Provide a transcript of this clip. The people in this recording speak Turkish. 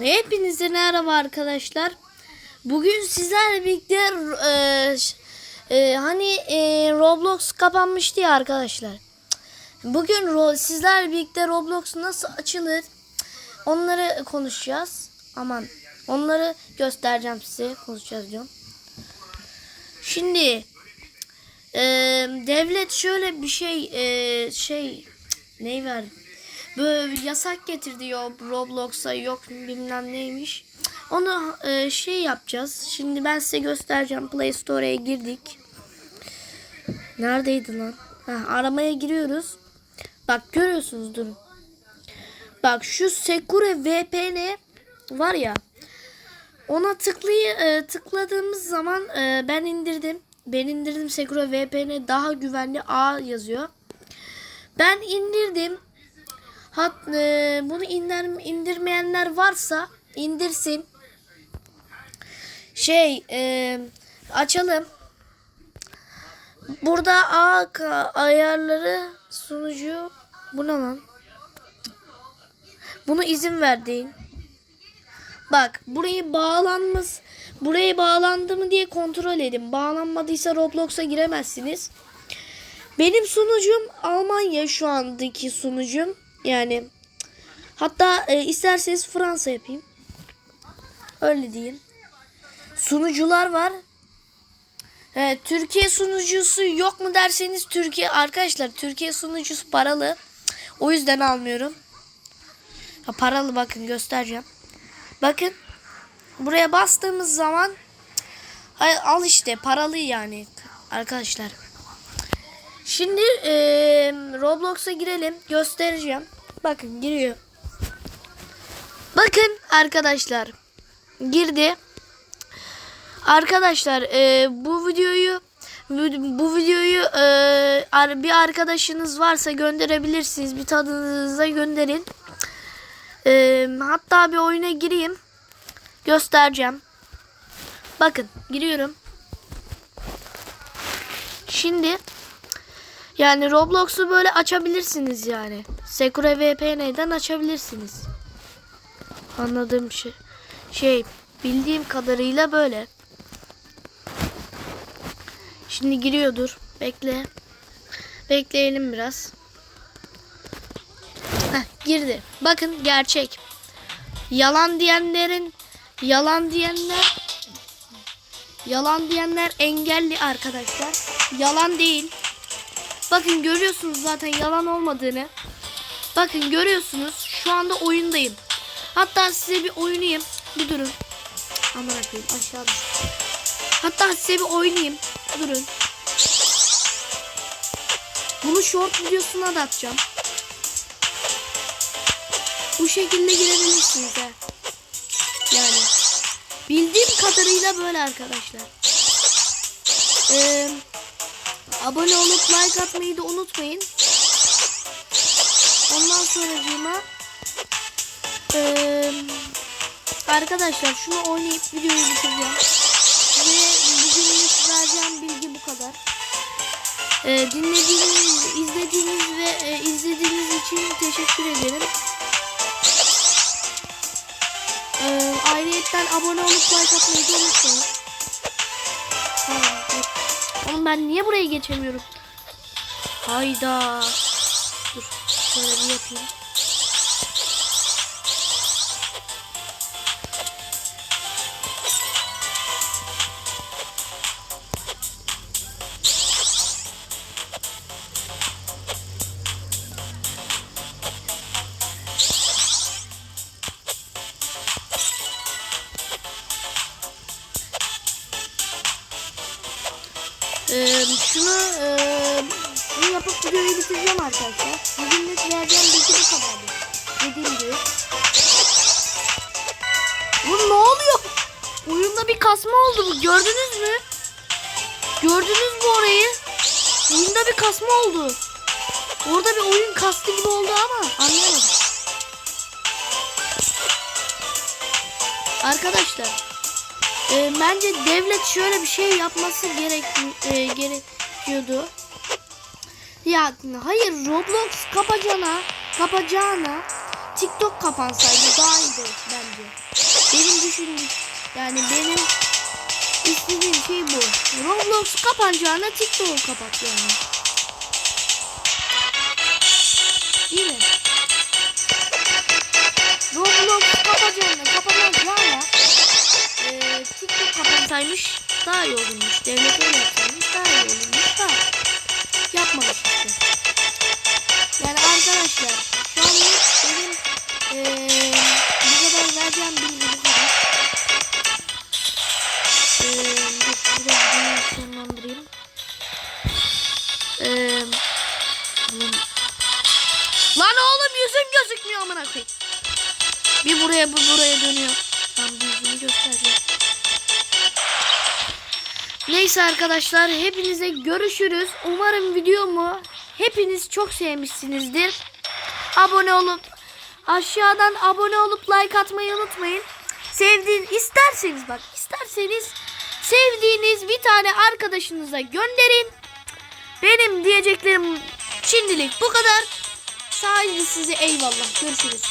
Hepinize merhaba arkadaşlar. Bugün sizlerle birlikte e, e, hani e, Roblox kapanmıştı ya arkadaşlar. Bugün ro- sizlerle birlikte Roblox nasıl açılır onları konuşacağız. Aman onları göstereceğim size konuşacağız diyorum. Şimdi e, devlet şöyle bir şey e, şey neyi verdi? Böyle yasak getirdi ya Roblox'a yok bilmem neymiş. Onu e, şey yapacağız. Şimdi ben size göstereceğim. Play Store'a girdik. Neredeydi lan? Ha, aramaya giriyoruz. Bak görüyorsunuz durun. Bak şu Secure VPN var ya. Ona tıklayı e, tıkladığımız zaman e, ben indirdim. Ben indirdim Secure VPN daha güvenli A yazıyor. Ben indirdim. Hat, e, bunu indir, indirmeyenler varsa indirsin. Şey e, açalım. Burada A ayarları sunucu bu ne? Bunu izin verdiğin. Bak burayı bağlanmaz. Buraya bağlandı mı diye kontrol edin. Bağlanmadıysa Roblox'a giremezsiniz. Benim sunucum Almanya şu andaki sunucum. Yani hatta e, isterseniz Fransa yapayım. Öyle diyeyim. Sunucular var. E, Türkiye sunucusu yok mu derseniz Türkiye arkadaşlar Türkiye sunucusu paralı. O yüzden almıyorum. Ha, paralı bakın göstereceğim. Bakın buraya bastığımız zaman al işte paralı yani arkadaşlar. Şimdi eee, Roblox'a girelim. Göstereceğim. Bakın giriyor. Bakın arkadaşlar. Girdi. Arkadaşlar eee, bu videoyu bu videoyu ar- bir arkadaşınız varsa gönderebilirsiniz. Bir tadınıza gönderin. Eee, hatta bir oyuna gireyim. Göstereceğim. Bakın giriyorum. Şimdi yani Roblox'u böyle açabilirsiniz yani. Secure VPN'den açabilirsiniz. Anladığım şey, şey bildiğim kadarıyla böyle. Şimdi giriyordur. Bekle. Bekleyelim biraz. Heh, girdi. Bakın gerçek. Yalan diyenlerin yalan diyenler yalan diyenler engelli arkadaşlar. Yalan değil. Bakın görüyorsunuz zaten yalan olmadığını. Bakın görüyorsunuz şu anda oyundayım. Hatta size bir oynayayım. Bir durun. Aman akıyım aşağıda. Hatta size bir oynayayım. Durun. Bunu short videosuna da atacağım. Bu şekilde girebilirsiniz he. Yani bildiğim kadarıyla böyle arkadaşlar. Eee Abone olup like atmayı da unutmayın. Ondan sonracığıma eee arkadaşlar şunu oynayıp videoyu bitireceğim. Ve bugünlük vereceğim bilgi bu kadar. Eee dinlediğiniz, izlediğiniz ve e, izlediğiniz için teşekkür ederim. Eee ayrıyetten abone olup like atmayı da unutmayın. Tamam. Oğlum ben niye buraya geçemiyorum? Hayda. Dur. Şöyle bir yapayım. Ee, şunu ee, şunu yapıp videoyu bitireceğim arkadaşlar. Bugünlük vereceğim bilgi bu kadardı. Dediğim gibi. Bu ne oluyor? Oyunda bir kasma oldu bu. Gördünüz mü? Gördünüz mü orayı? Oyunda bir kasma oldu. Orada bir oyun kastı gibi oldu ama anlayamadım. Arkadaşlar e, bence devlet şöyle bir şey yapması gerek e, gerekiyordu. Ya hayır Roblox kapacağına kapacağına TikTok kapansaydı daha iyi. buydu bence. Benim düşündüğüm yani benim istediğim şey bu. Roblox kapanacağına TikTok'u kapat yani. Değil mi? Kapansaymış daha iyi olurmuş. Devlet öyle yapsaymış daha iyi olurmuş da yapmamış işte. Yani arkadaşlar şu anlık benim eee bu kadar vereceğim bilgi bu kadar. Eee dur videoyu sonlandırayım. Oğlum. Lan oğlum yüzüm gözükmüyor amına koyayım. Bir buraya bir buraya dönüyor. Tam yüzümü göstereceğim. Neyse arkadaşlar hepinize görüşürüz. Umarım videomu hepiniz çok sevmişsinizdir. Abone olup aşağıdan abone olup like atmayı unutmayın. Sevdiğin isterseniz bak isterseniz sevdiğiniz bir tane arkadaşınıza gönderin. Benim diyeceklerim şimdilik bu kadar. Sadece size eyvallah. Görüşürüz.